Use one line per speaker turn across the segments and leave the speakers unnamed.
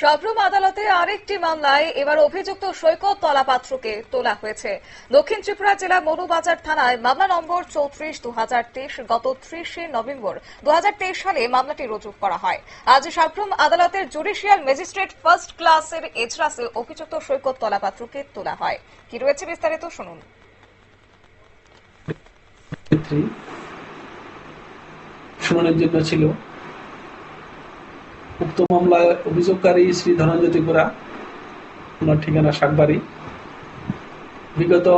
সাবরুম আদালতে আরেকটি মামলায় এবার অভিযুক্ত সৈকত তলাপাত্রকে তোলা হয়েছে। দক্ষিণ ত্রিপুরা জেলা মনুবাজার থানায় মামলা নম্বর চৌত্রিশ দু গত ত্রিশে নভেম্বর দুহাজার তেইশ সালে মামলাটি রুজু করা হয়। আজ সাবরুম আদালতের জুডিশিয়াল ম্যাজিস্ট্রেট ফার্স্ট ক্লাসের এজলাসে অভিযুক্ত সৈকত তলাপাত্রকে তোলা হয়। কি রয়েছে বিস্তারিত শুনুন।
শুনানির জন্য ছিল। উক্ত মামলায় অভিযোগকারী শ্রী ধনঞ্জয় গোড়া ওনার ঠিকানা শাকবাড়ি বিগত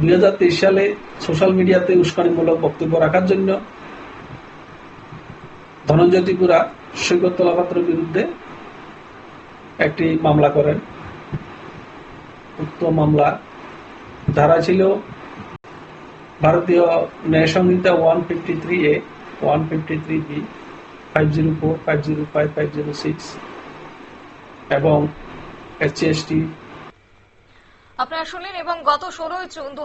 দুই সালে সোশ্যাল মিডিয়াতে উস্কানিমূলক বক্তব্য রাখার জন্য ধনঞ্জয় ত্রিপুরা সৈকত তলাপাত্রের বিরুদ্ধে একটি মামলা করেন। উক্ত মামলা ধারা ছিল Bharatiya Nyaya Sanhita one fifty three A, one fifty three B. Five zero four five zero five five zero six এবং এইচএসটি
আপনারা শুনলেন, এবং গত ষোলোই জুন দু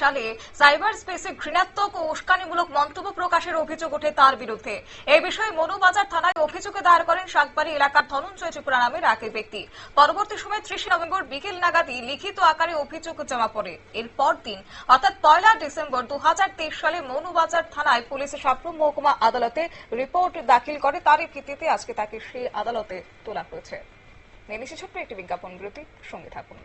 সালে সাইবার স্পেসে ঘৃণাত্মক ও উস্কানিমূলক মন্তব্য প্রকাশের অভিযোগ ওঠে তার বিরুদ্ধে। এই বিষয়ে মনুবাজার থানায় অভিযোগে দায়ের করেন শাকবাড়ি এলাকার ধনঞ্জয় ত্রিপুরা নামের এক ব্যক্তি। পরবর্তী সময় ত্রিশে নভেম্বর বিকেল নাগাদই লিখিত আকারে অভিযোগ জমা পড়ে। এর দিন, অর্থাৎ পয়লা ডিসেম্বর দু হাজার তেইশ সালে মনুবাজার থানায় পুলিশ সাপ্রম মহকুমা আদালতে রিপোর্ট দাখিল করে, তারই ভিত্তিতে আজকে তাকে সেই আদালতে তোলা হয়েছে। নেমেছে ছোট্ট একটি বিজ্ঞাপন বিরতি, সঙ্গে থাকুন।